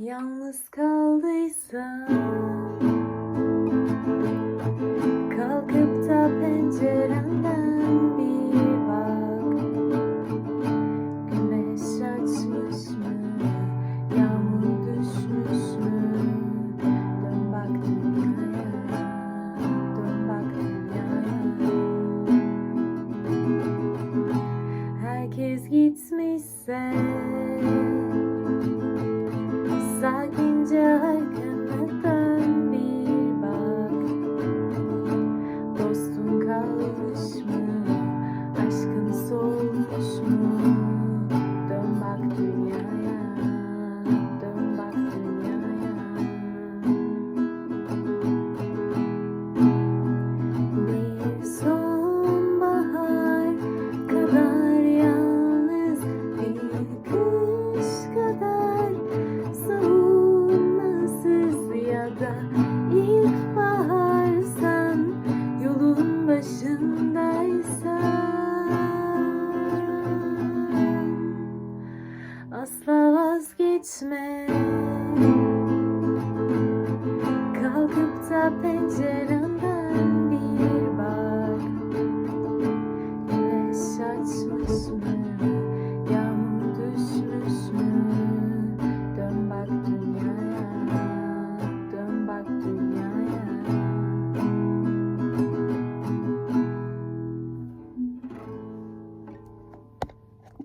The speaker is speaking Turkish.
Yalnız kaldıysan Kalkıp da pencerenden bir bak Güneş açmış mı? Yağmur düşmüş mü? Dön bak dünyaya Dön bak dünyaya Herkes gitmişse Kalmış mı? Aşkın solmuş mu? Asla vazgeçme. Kalkıp da pencere